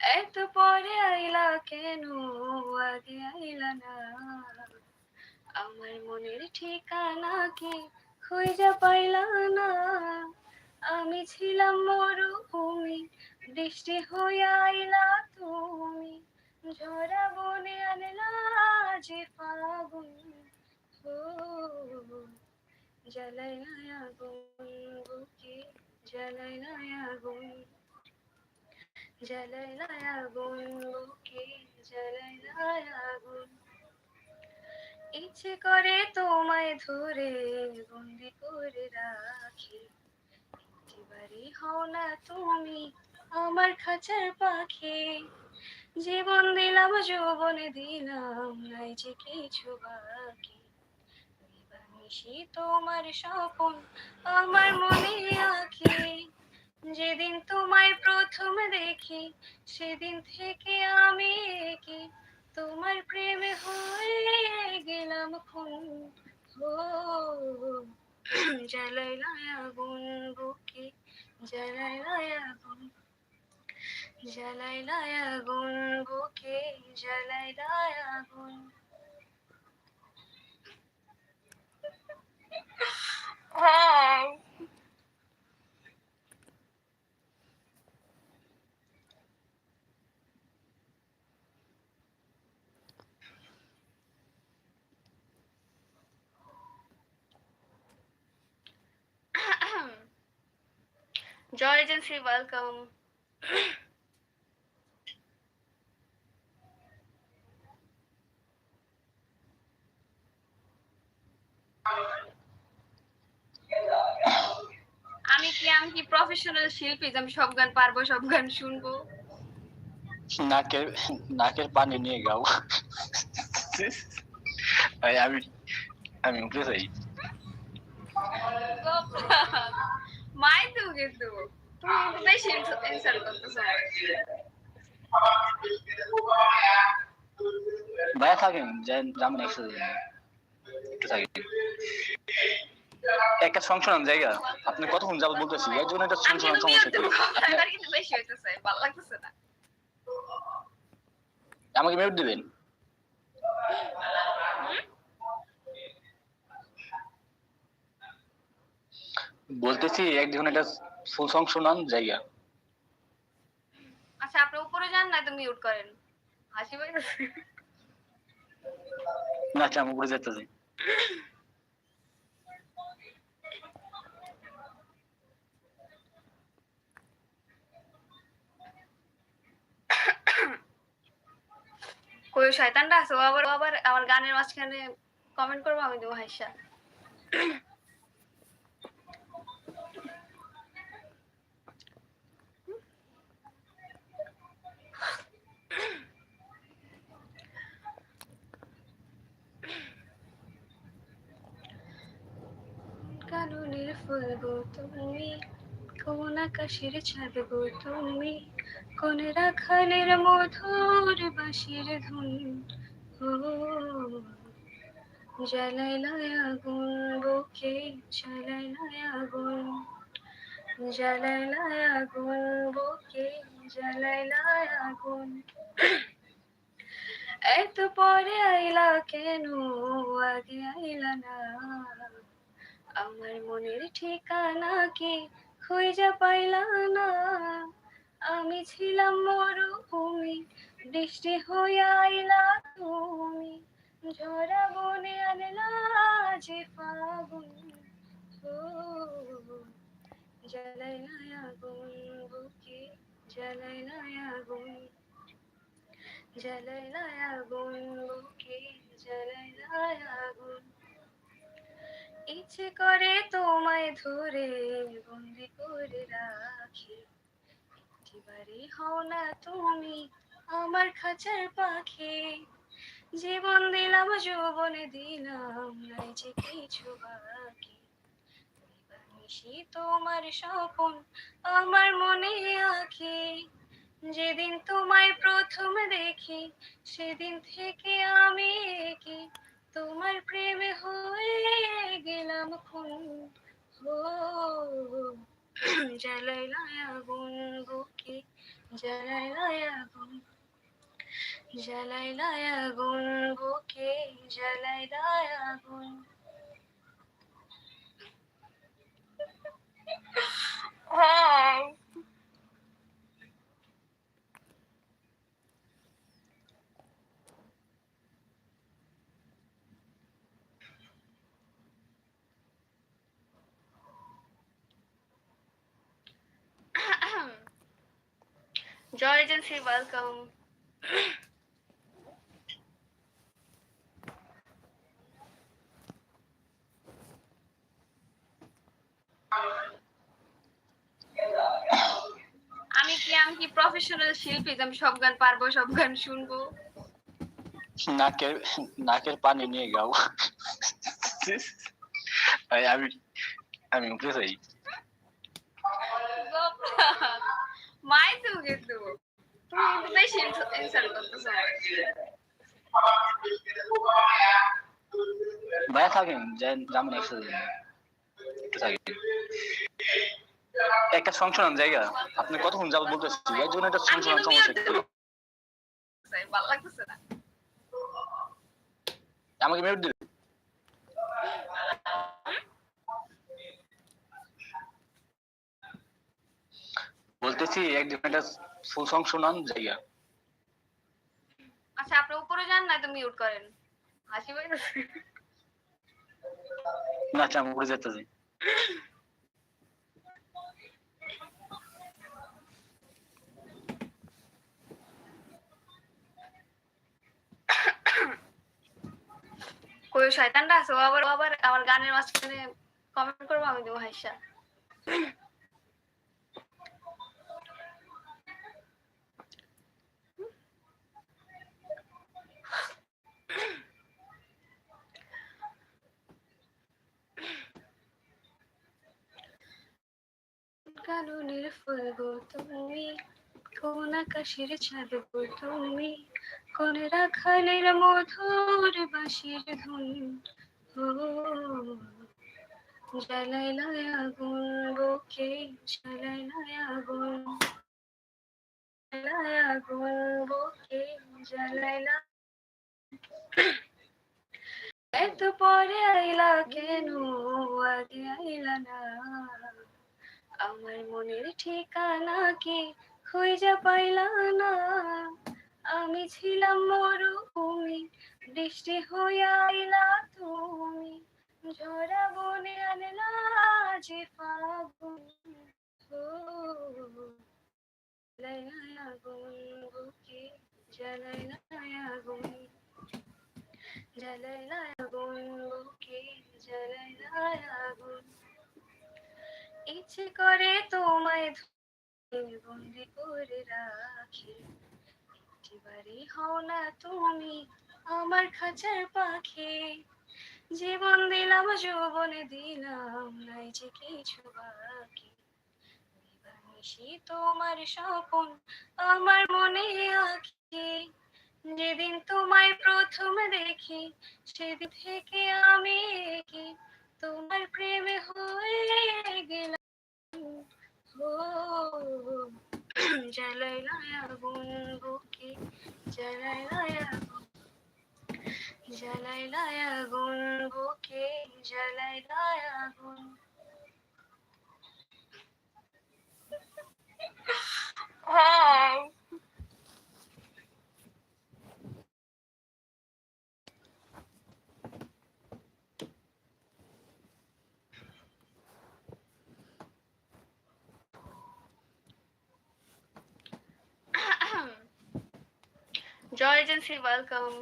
এত পরে আইলা কেন? আগে আইলা না। আমার মনের ঠিকানা কি খুঁজে পাইলা না। আমি ছিলাম মরুভূমি, বৃষ্টি হইয়া আইলা তুমি। ঝরা বনে আনলা যে ফাগুন না আগুন বুকে, জ্বালাই না আগুন জ্বালাই না আগুন বুকে, জ্বালাই না আগুন ইচ্ছে করে তোমায় ধরে, বন্দি করে রাখি। একেবারে হও না তুমি আমার খাঁচার পাখি। জীবন দিলাম, যৌবনে দিলাম, নাই যে কিছু বাকি। নিবানিসি তোমার স্বপন, আমার মনে আঁকি। যেদিন তোমায় প্রথম দেখি, সেদিন থেকে আমি কি তোমার প্রেমে হয়ে গেলাম খুন ও জ্বালাই আগুন বুকে জ্বালাই আগুন। জ্বালাই আগুন বুকে জ্বালাই আগুন হ্যাঁ Agency, welcome. আমি কি আমি কি প্রফেশনাল শিল্পী আমি সব গান পারব সব গান শুনব? নাকের নাকের পানি নিয়ে গাও। আমি আমি উপরে যাই। মাই তো কিন্তু। ভাইয়া থাকেন একসাথে একটু সংশোধন জায়গা আপনি কতক্ষণ যাবত বলতেছি এর জন্য আমাকে মিউট দিবেন বলতেছি একজন একটা ফুল সং শোনান জায়গা। আচ্ছা আপনি উপরে যান না তো মিউট করেন। হাসি না আচ্ছা আমি উপরে যেতেছি কই শয়তানটা আছে? ও আবার আবার আমার গানের মাঝখানে কমেন্ট করব আমি দেবো হাইসা। কাননের ফুল গো তুমি, কোন আকাশের ছাদ গো তুমি, কোন রাখালের মধুর বাঁশির ধুন। ও জ্বালাই লয় আগুন, বুকে জ্বালাই লয় আগুন। জ্বালাই লয় আগুন, বুকে জ্বালাই লয় আগুন। এত পরে আইলা কেন, আগে আইলা না। আমার মনের ঠিকানা কি খুঁজে পাইলা না। আমি ছিলাম মরুভূমি, বৃষ্টি হইয়া আইলা তুমি। ঝরা বনে আনলা যে ফাগুন, ও জ্বালাই না আগুন, বুকে জ্বালাই না আগুন। জ্বালাই না আগুন, বুকে জ্বালাই না আগুন। ইচ্ছে করে তোমায় ধরে, বন্দি করে রাখি। একেবারে হও না তুমি আমার খাঁচার পাখি। জীবন দিলাম, যৌবনে দিলাম, নাই যে কিছু বাকি। নিবানিসি তোমার স্বপন আমার মনে আঁকি যেদিন তোমায় প্রথম দেখি, সেদিন থেকে আমি কি তোমার প্রেমে হয়ে গেলাম খুন হো জ্বালাইলায় আগুন বুকে জ্বালাইলায় আগুন জ্বালাইলায় আগুন বুকে জ্বালাইলায় আগুন Hey! Joy Agency, welcome. আমি কি আমি কি প্রফেশনাল শিল্পী আমি সব গান পারব সব গান শুনব? নাকের নাকের পানি নিয়ে গাও। আমি আমি উঠে যাই। মাই তো কিন্তু। তুমি কিন্তু বেশি ইনসাল্ট করতেছো ভাইয়া থাকেন যাবেন একসাথে। একটু থাকেন। একটা সংশোধন জায়গা। আপনি কতক্ষণ যাব বলতেছি এর জন্য একটা সংশোধন সমস্যা একটু। ভালো লাগতেছে না। আমাকে মিউট দিন একদিন একটা ফুল সং শোনান জায়গা। আচ্ছা আপনি উপরে যান না তো মিউট করেন। হাসি পাইতেছে না? আচ্ছা আমি উপরে কই ওই শয়তানটা আছে? ও আবার আবার আমার গানের মাঝখানে কমেন্ট করব আমি দেবো হাইসা। কাননের ফুল গো তুমি, কোন আকাশের চাঁদ গো তুমি, কোন রাখালের মধুর বাঁশির ধুন ও জ্বালাইলায় আগুন বুকে জ্বালাইলায় আগুন, জ্বালায় আগুন বুকে জ্বালাইলা এত পরে আইলা কেন, আগে আইলা না। আমার মনের ঠিকানা কি খুঁজে পাইলা না। আমি ছিলাম মরুভূমি, বৃষ্টি হইয়া আইলা তুমি। ঝরা বনে আনলা যে ফাগুন, ও। জ্বালাইলায় আগুন বুকে ইচ্ছে করে তোমায় ধরে বন্দি করে রাখি। একটিবারই হও না তুমি আমার খাঁচার পাখি। জীবন দিলাম, যৌবনে দিলাম, নাই যে কিছু বাকি। নিবানিশি তোমার স্বপন আমার মনে আঁকি যেদিন তোমায় প্রথম দেখি, সেদিন থেকে আমি তোমার প্রেমে হয়ে গেলাম। জ্বালাইলায় আগুন বুকে জ্বালাইলায় আগুন জ্বালাইলায় আগুন বুকে জ্বালাইলায় আগুন হ্যাঁ Joy Agency, welcome.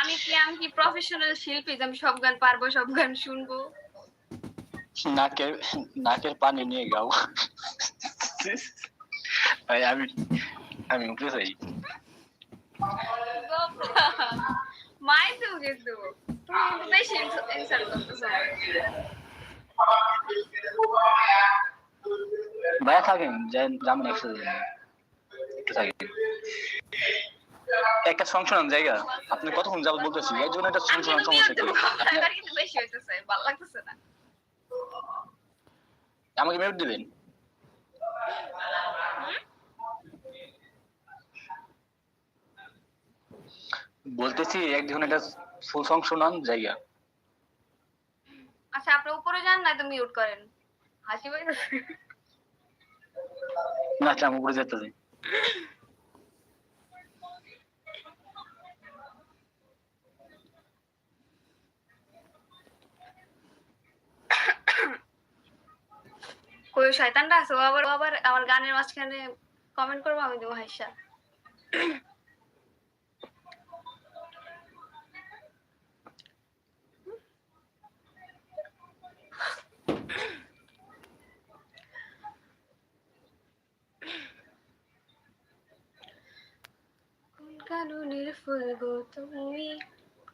আমি কি আমি কি প্রফেশনাল শিল্পী আমি সব গান পারব সব গান শুনব? নাকের নাকের পানি নিয়ে গাও। আমি আমি উঠে যাই। মাই তো কিন্তু। তুমি কিন্তু বেশি ইনসাল্ট করতেছো ভাইয়া থাকেন যাবেন একসাথে। একটু সংশোধন জায়গা। আপনি কতক্ষণ যাবত বলতেছি এর জন্য সংশোধন সমস্যা কি বেশি হইতেছে ভালো লাগতেছে না। আমাকে মিউট দিবেন? বলতেছি এক দেখুন একটা সুসংশোধন জায়গা আচ্ছা আপনি উপরে যান না তো মিউট করেন। হাসি পাইতেছে। না আচ্ছা আমি উপরে যেতেছি কই ওই শয়তানটা আছে? ও আবার আবার আমার গানের মাঝখানে কমেন্ট করব আমি দেবো হাইসা কোন কাননের ফুল গো তুমি,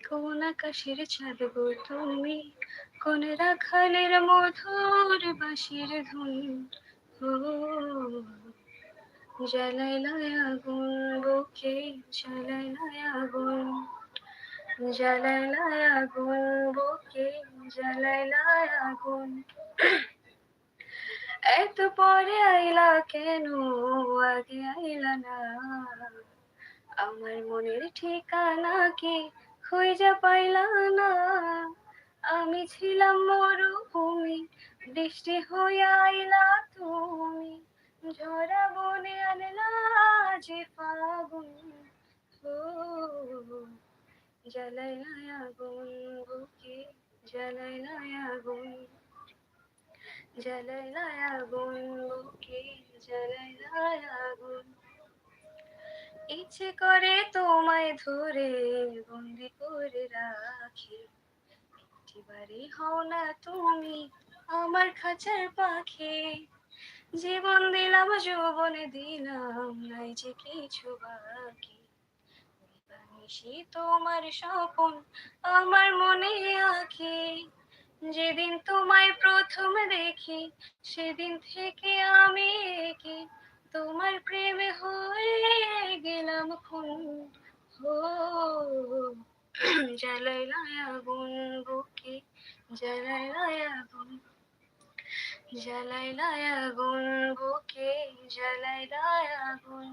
কোন আকাশের চাঁদ গো তুমি, কোন রাখালের মধুর বাঁশির ধুন ও জ্বালাইলায় আগুন, বুকে জ্বালাইলায় আগুন জ্বালাইলায় আগুন, বুকে জ্বালাইলায় আগুন। এত পরে আইলা কেন, আগে আইলা না। আমার মনের ঠিকানা কি খুঁজে পাইলা না। আমি ছিলাম মরুভূমি, বৃষ্টি হইয়া আইলা তুমি। ঝরা বনে আনলা যে ফাগুন জ্বালাইলা আগুন বুকে জ্বালাইলা আগুন জ্বালাইলা আগুন বুকে জ্বালাইলা আগুন ইচ্ছে করে তোমায় ধরে বন্দি করে রাখি। একটিবারে হও না তুমি আমার খাঁচার পাখি। জীবন দিলাম, যৌবনে দিলাম, নাই যে কিছু বাকি। নিশি তোমার স্বপন আমার মনে আঁকি। যেদিন তোমায় প্রথম দেখি, সেদিন থেকে আমি একে। তোমার প্রেমে হয়ে গেলাম খুন হো জ্বালাইলায় আগুন বুকে জ্বালাইলায় আগুন জ্বালাইলায় আগুন বুকে জ্বালাইলায় আগুন।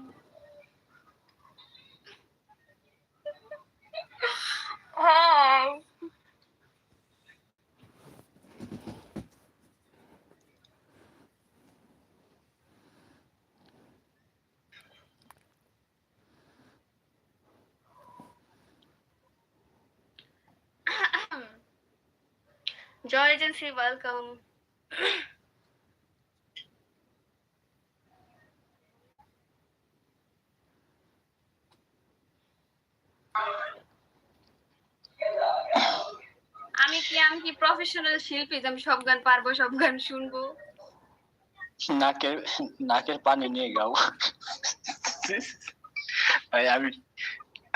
হ্যাঁ। Joy Agency, welcome. আমি কি আমি কি প্রফেশনাল শিল্পী? যে আমি সব গান পারব সব গান শুনব। নাকের নাকের পানি নিয়ে গাও। ভাই আমি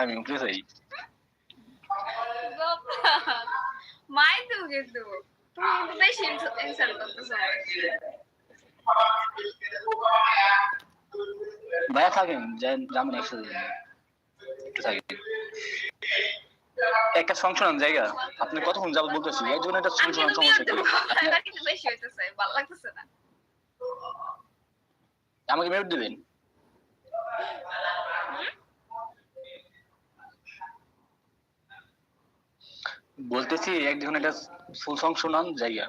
আমি উপরে যাই। মাই দেবো কিন্তু। তুমি কিন্তু বেশি ইনসাল্ট করতেছো ভাইয়া থাকেন যাবেন একসাথে। একটু থাকেন। একটা সংশোধন জায়গা। আপনি কতক্ষণ যাবত বলতেছি এর জন্য একটা সংশোধন সমস্যা কি বেশি হইতেছে ভালো লাগতেছে না। আমাকে মিউট দিবেন? বলতেছি এক দেখুন একটা সুসংশোধন জায়গা।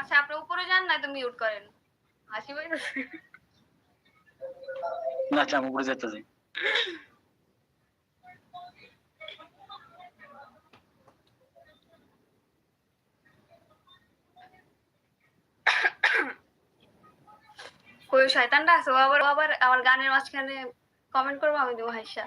আচ্ছা আপনি উপরে যান না তো মিউট করেন। হাসি পাইতেছে না আচ্ছা আমি উপরে যেতেছি ওই শয়তানটা আছে? ও আবার আবার আমার গানের মাঝখানে কমেন্ট করব আমি দেবো হাইসা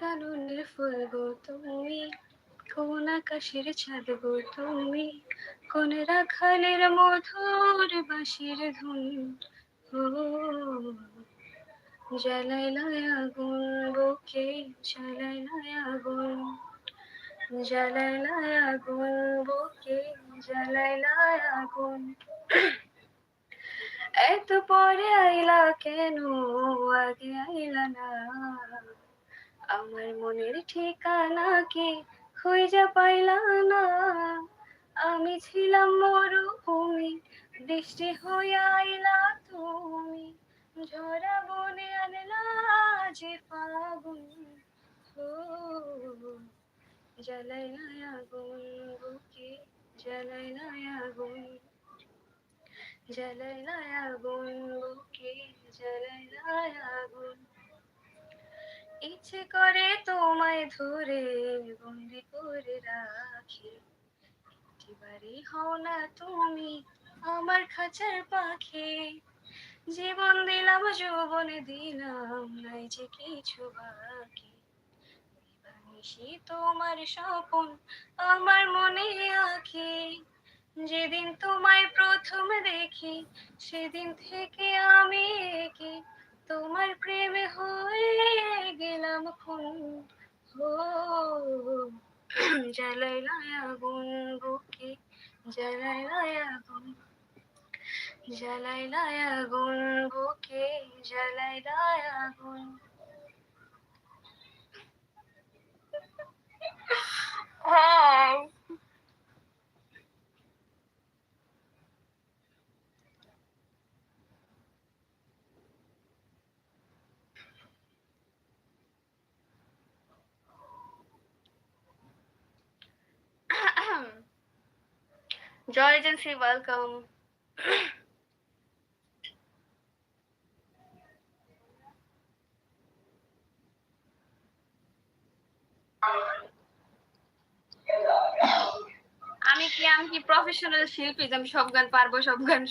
কাননের ফুল গো তুমি, কোন আকাশের চাঁদ গো তুমি, কোন রাখালের মধুর বাঁশির ধুন ও জ্বালাইলায় আগুন, বুকে জ্বালাইলায় আগুন জ্বালাইলায় আগুন, বুকে এত পরে আইলা কেন আগে আইলা না আমার মনের ঠিকানা কি খুঁজে পাইলা না আমি ছিলাম মরুভূমি বৃষ্টি হইয়া আইলা তুমি ঝরা বনে আনলা যে ফাগুন জ্বালাইলা আগুন ইচ্ছে করে তোমায় ধরে বন্দি করে রাখি। একেবারে হও না তুমি আমার খাঁচার পাখি। জীবন দিলাম, যৌবন দিলাম, নাই যে কিছু বাকি। নিশি তোমার স্বপন আমার মনে আঁকি। যেদিন তোমায় প্রথম দেখি, সেদিন থেকে আমি একে। তোমার প্রেমে হয়ে গেলাম খুন। ও জ্বালাইলায় আগুন বুকে জ্বালাইলায় আগুন। জ্বালাইলায় আগুন বুকে জ্বালাইলায় আগুন। হ্যাঁ Joy Agency, welcome. আমি কি আমি কি প্রফেশনাল শিল্পী আমি সব গান পারব সব গান